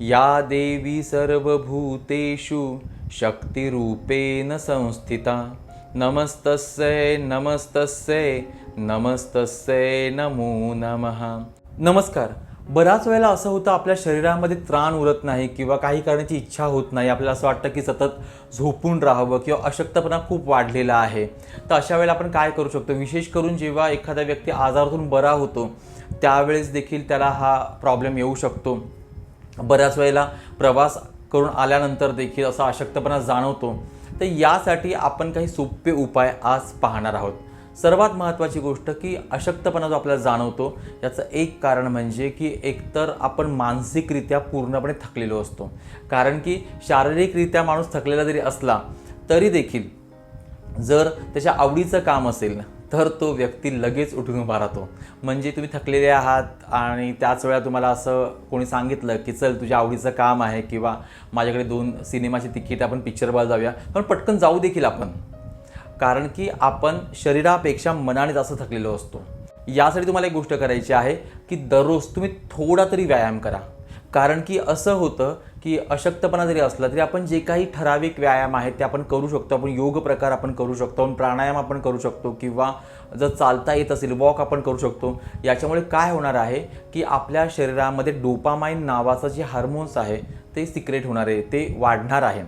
या देवी सर्वभूतेषु शक्तिरूपेण संस्थिता। नमस्तस्यै नमस्तस्यै नमस्तस्यै नमो नमः। नमस्कार। बऱ्याच वेळेला असं होतं आपल्या शरीरामध्ये त्राण उरत नाही किंवा काही करण्याची इच्छा होत नाही. आपल्याला असं वाटतं की सतत झोपून राहावं किंवा अशक्तपणा खूप वाढलेला आहे. तर अशा वेळेला आपण काय करू शकतो? विशेष करून जेव्हा एखादा व्यक्ती आजारातून बरा होतो त्यावेळेस देखील त्याला हा प्रॉब्लेम येऊ शकतो. बऱ्याच वेळेला प्रवास करून आल्यानंतर देखील असा अशक्तपणा जाणवतो. तर यासाठी आपण काही सोपे उपाय आज पाहणार आहोत. सर्वात महत्त्वाची गोष्ट की अशक्तपणा जो आपल्याला जाणवतो याचं एक कारण म्हणजे की एकतर आपण मानसिकरित्या पूर्णपणे थकलेलो असतो. कारण की शारीरिकरित्या माणूस थकलेला जरी असला तरी देखील जर त्याच्या आवडीचं काम असेल तर तो व्यक्ती लगेच उठून उभा राहतो. म्हणजे तुम्ही थकलेले आहात आणि त्याच वेळा तुम्हाला असं कोणी सांगितलं की चल तुझ्या आवडीचं काम आहे किंवा माझ्याकडे दोन सिनेमाची तिकीट आपण पिक्चर बघायला जाऊया. पण पटकन जाऊ देखील आपण. कारण की आपण शरीरापेक्षा मनाने जास्त थकलेलो असतो. यासाठी तुम्हाला एक गोष्ट करायची आहे की दररोज तुम्ही थोडा तरी व्यायाम करा. कारण की असं होतं की अशक्तपणा जरी असला तरी आपण जे काही ठराविक व्यायाम आहेत ते आपण करू शकतो. आपण योग प्रकार आपण करू शकतो. आपण प्राणायाम आपण करू शकतो किंवा जर चालता येत असेल वॉक आपण करू शकतो. याच्यामुळे काय होणार आहे की आपल्या शरीरामध्ये डोपामाइन नावाचं जे हार्मोन्स आहे ते सिक्रेट होणार आहे ते वाढणार आहे.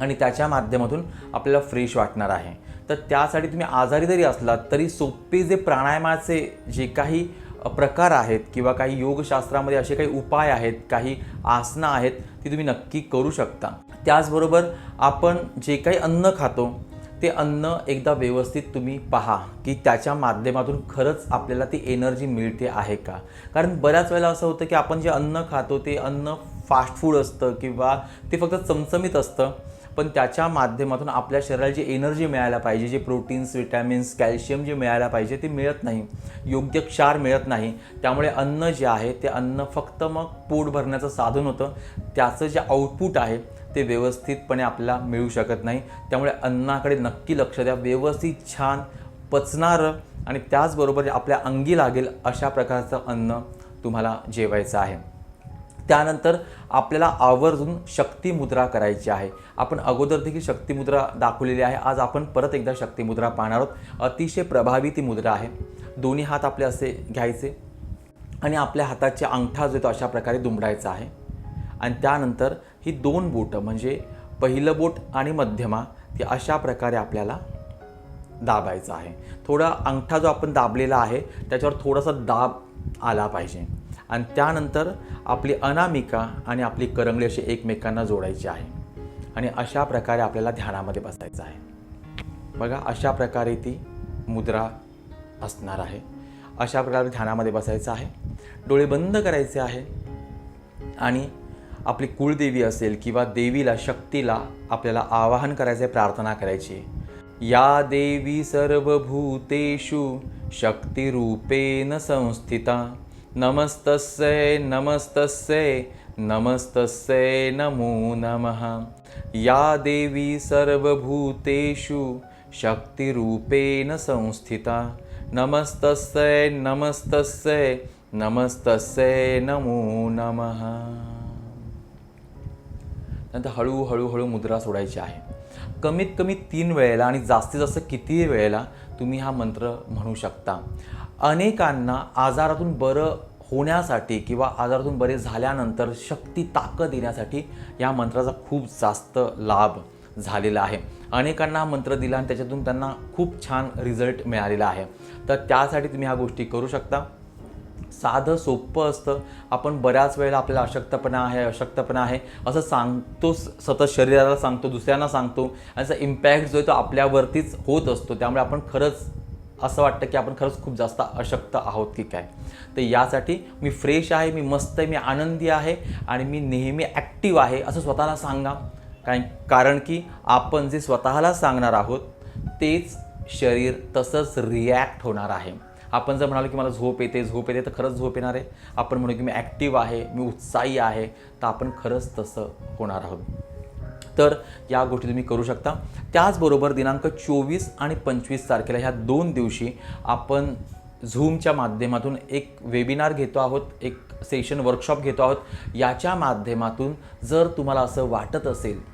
आणि त्याच्या माध्यमातून आपल्याला फ्रेश वाटणार आहे. तर त्यासाठी तुम्ही आजारी जरी असलात तरी सोपे जे प्राणायामाचे जे काही प्रकार आहेत किंवा काही योगशास्त्रामध्ये असे काही उपाय आहेत काही आसनं आहेत ती तुम्ही नक्की करू शकता. त्याचबरोबर आपण जे काही अन्न खातो ते अन्न एकदा व्यवस्थित तुम्ही पहा की त्याच्या माध्यमातून खरंच आपल्याला ती एनर्जी मिळते आहे का? कारण बऱ्याच वेळेला असं होतं की आपण जे अन्न खातो ते अन्न फास्ट फूड असतं किंवा ते फक्त चमचमीत असतं. पण त्याच्या माध्यमातून आपल्या शरीराला जी एनर्जी मिळायला पाहिजे जे प्रोटीन्स विटॅमिन्स कॅल्शियम जे मिळायला पाहिजे ते मिळत नाही. योग्य क्षार मिळत नाही. त्यामुळे अन्न जे आहे ते अन्न फक्त मग पोट भरण्याचं साधन होतं. त्याचं जे आउटपुट आहे ते व्यवस्थितपणे आपल्याला मिळू शकत नाही. त्यामुळे अन्नाकडे नक्की लक्ष द्या. व्यवस्थित छान पचणारं आणि त्याचबरोबर आपल्या अंगी लागेल अशा प्रकारचं अन्न तुम्हाला जेवायचं आहे. त्यानंतर आपल्याला आवर्जून शक्तिमुद्रा करायची आहे. आपण अगोदर देखील शक्तिमुद्रा दाखवलेली आहे. आज आपण परत एकदा शक्तिमुद्रा पाहणार आहोत. अतिशय प्रभावी ती मुद्रा आहे. दोन्ही हात आपले असे घ्यायचे आणि आपल्या हाताचे अंगठा जो येतो तो अशा प्रकारे दुमडायचा आहे. आणि त्यानंतर ही दोन बोटं म्हणजे पहिलं बोट आणि मध्यमा ती अशा प्रकारे आपल्याला दाबायचं आहे. थोडा अंगठा जो आपण दाबलेला आहे त्याच्यावर थोडासा दाब आला पाहिजे. आणि त्यानंतर आपली अनामिका आणि आपली करंगळी अशी एकमेकांना जोडायची आहे. आणि अशा प्रकारे आपल्याला ध्यानामध्ये बसायचं आहे. बघा अशा प्रकारे ती मुद्रा असणार आहे. अशा प्रकारे ध्यानामध्ये बसायचं आहे. डोळे बंद करायचे आहे. आणि आपली कुळदेवी असेल किंवा देवीला शक्तीला आपल्याला आवाहन करायचं आहे प्रार्थना करायची. या देवी सर्वभूतेषु शक्तिरूपेन संस्थिता. नमस्तस्यै नमस्तस्यै नमस्तस्यै नमो नमः। या देवी सर्वभूतेषु शक्तिरूपेण संस्थिता। नमस्तस्यै नमस्तस्यै नमस्तस्यै नमो नमः। नंतर हळूहळू हळू मुद्रा सोडायची आहे. कमीत कमी तीन वेळेला आणि जास्तीत जास्त किती वेळेला तुम्ही हा मंत्र म्हणू शकता. अनेकांना आजारातून बरं होण्यासाठी किंवा आजारातून बरे झाल्यानंतर शक्ती ताकद देण्यासाठी या मंत्राचा खूप जास्त लाभ झालेला आहे. अनेकांना हा मंत्र दिला आणि त्याच्यातून त्यांना खूप छान रिझल्ट मिळालेला आहे. तर त्यासाठी तुम्ही ह्या गोष्टी करू शकता. साधं सोपं असतं. आपण बऱ्याच वेळेला आपल्याला अशक्तपणा आहे अशक्तपणा आहे असं सांगतो सतत शरीराला सांगतो दुसऱ्यांना सांगतो. आणि त्याचा इम्पॅक्ट जो आहे तो आपल्यावरतीच होत असतो. त्यामुळे आपण खरंच असं वाटतं की आपण खरंच खूप जास्त अशक्त आहोत की काय. तर यासाठी मी फ्रेश आहे मी मस्त आहे मी आनंदी आहे आणि मी नेहमी ॲक्टिव्ह आहे असं स्वतःला सांगा. काय कारण की आपण जे स्वतःला सांगणार आहोत तेच शरीर तसंच रिॲक्ट होणार आहे. आपण जर म्हणालो की मला झोप येते झोप येते तर खरंच झोप येणार आहे. आपण म्हणू की मी ॲक्टिव्ह आहे मी उत्साही आहे तर आपण खरंच तसं होणार आहोत. तर या गोष्टी तुम्ही करू शकता. त्याचबरोबर दिनांक चोवीस आणि पंचवीस तारखेला ह्या दोन दिवशी आपण झूमच्या माध्यमातून एक वेबिनार घेतो आहोत एक सेशन वर्कशॉप घेतो आहोत. याच्या माध्यमातून जर तुम्हाला असं वाटत असेल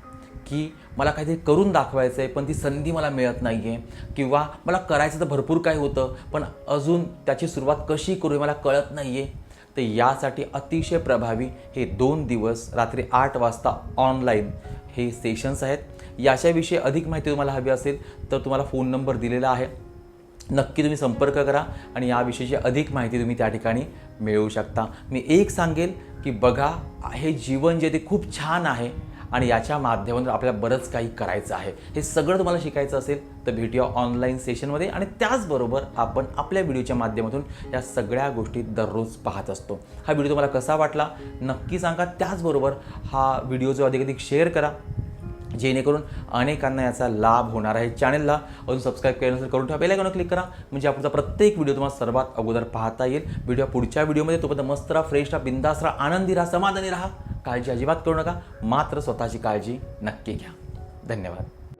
की मला काहीतरी करून दाखवायचं आहे पण ती संधी मला मिळत नाही आहे किंवा मला करायचं तर भरपूर काही होतं पण अजून त्याची सुरुवात कशी करू हे मला कळत नाही आहे तर यासाठी अतिशय प्रभावी हे दोन दिवस रात्री आठ वाजता ऑनलाईन हे सेशन्स आहेत. याच्याविषयी अधिक माहिती तुम्हाला हवी असेल तर तुम्हाला फोन नंबर दिलेला आहे. नक्की तुम्ही संपर्क करा आणि याविषयीची अधिक माहिती तुम्ही त्या ठिकाणी मिळवू शकता. मी एक सांगेल की बघा हे जीवन जे ते खूप छान आहे. आणि याच्या माध्यमातून आपल्याला बरंच काही करायचं आहे. हे सगळं तुम्हाला शिकायचं असेल तर भेटूया ऑनलाईन सेशनमध्ये आणि त्याचबरोबर आपण आपल्या व्हिडिओच्या माध्यमातून या सगळ्या गोष्टी दररोज पाहत असतो. हा व्हिडिओ तुम्हाला कसा वाटला नक्की सांगा. त्याचबरोबर हा व्हिडिओ जो अधिक अधिक शेअर करा जेणेकरून अनेकांना याचा लाभ होणार आहे चॅनलला अजून सबस्क्राईब केलं नसेल करून ठेवा. बेलायकॉन क्लिक करा. म्हणजे आपला प्रत्येक व्हिडिओ तुम्हाला सर्वात अगोदर पाहता येईल. व्हिडिओ पुढच्या व्हिडिओमध्ये तोपर्यंत मस्त राहा फ्रेश राहा बिंदास राहा आनंदी राहा समाधानी राहा. काळजी अजिबात करू नका मात्र स्वतःची काळजी नक्की घ्या. धन्यवाद.